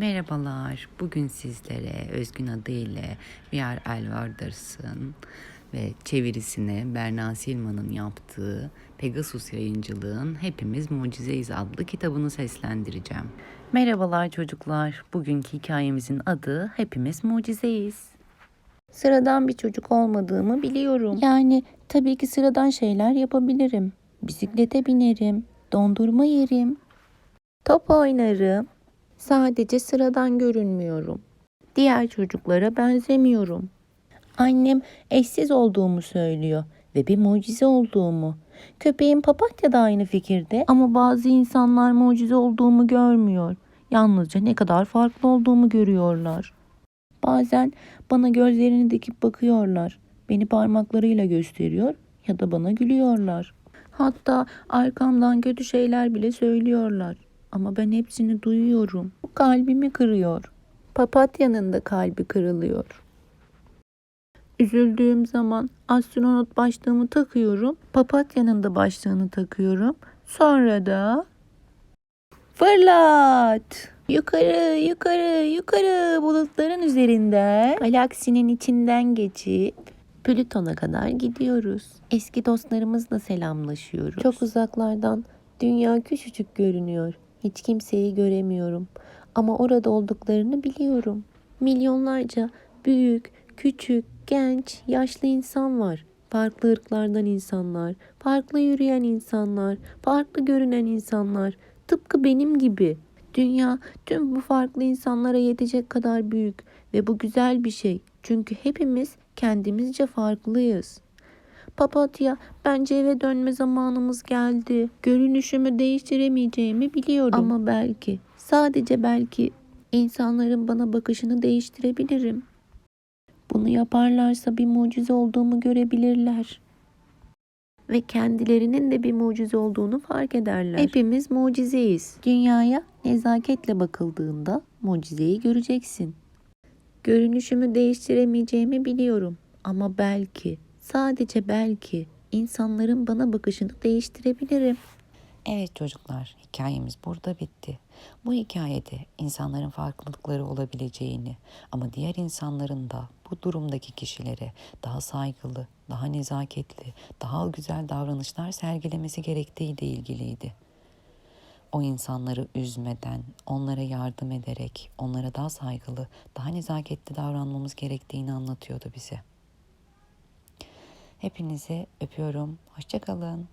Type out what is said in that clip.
Merhabalar. Bugün sizlere Özgün adı ile We Are Elvardars'ın ve çevirisine Berna Silman'ın yaptığı Pegasus yayıncılığın Hepimiz Mucizeyiz adlı kitabını seslendireceğim. Merhabalar çocuklar. Bugünkü hikayemizin adı Hepimiz Mucizeyiz. Sıradan bir çocuk olmadığımı biliyorum. Yani tabii ki sıradan şeyler yapabilirim. Bisiklete binerim, dondurma yerim, top oynarım. Sadece sıradan görünmüyorum. Diğer çocuklara benzemiyorum. Annem eşsiz olduğumu söylüyor ve bir mucize olduğumu. Köpeğim papatya da aynı fikirde ama bazı insanlar mucize olduğumu görmüyor. Yalnızca ne kadar farklı olduğumu görüyorlar. Bazen bana gözlerini dikip bakıyorlar. Beni parmaklarıyla gösteriyor ya da bana gülüyorlar. Hatta arkamdan kötü şeyler bile söylüyorlar. Ama ben hepsini duyuyorum. Bu kalbimi kırıyor. Papatyanın da kalbi kırılıyor. Üzüldüğüm zaman astronot başlığımı takıyorum. Papatyanın da başlığını takıyorum. Sonra da fırlat. Yukarı, yukarı, yukarı bulutların üzerinde galaksinin içinden geçip Plüton'a kadar gidiyoruz. Eski dostlarımızla selamlaşıyoruz. Çok uzaklardan dünya küçücük görünüyor. Hiç kimseyi göremiyorum. Ama orada olduklarını biliyorum. Milyonlarca büyük, küçük, genç, yaşlı insan var. Farklı ırklardan insanlar, farklı yürüyen insanlar, farklı görünen insanlar. Tıpkı benim gibi. Dünya tüm bu farklı insanlara yetecek kadar büyük ve bu güzel bir şey. Çünkü hepimiz kendimizce farklıyız. Papatya, bence eve dönme zamanımız geldi. Görünüşümü değiştiremeyeceğimi biliyorum. Ama belki, sadece belki insanların bana bakışını değiştirebilirim. Bunu yaparlarsa bir mucize olduğumu görebilirler. Ve kendilerinin de bir mucize olduğunu fark ederler. Hepimiz mucizeyiz. Dünyaya nezaketle bakıldığında mucizeyi göreceksin. Görünüşümü değiştiremeyeceğimi biliyorum. Ama belki, sadece belki insanların bana bakışını değiştirebilirim. Evet çocuklar, hikayemiz burada bitti. Bu hikayede insanların farklılıkları olabileceğini ama diğer insanların da bu durumdaki kişilere daha saygılı, daha nezaketli, daha güzel davranışlar sergilemesi gerektiği ile ilgiliydi. O insanları üzmeden, onlara yardım ederek, onlara daha saygılı, daha nezaketli davranmamız gerektiğini anlatıyordu bize. Hepinizi öpüyorum. Hoşçakalın.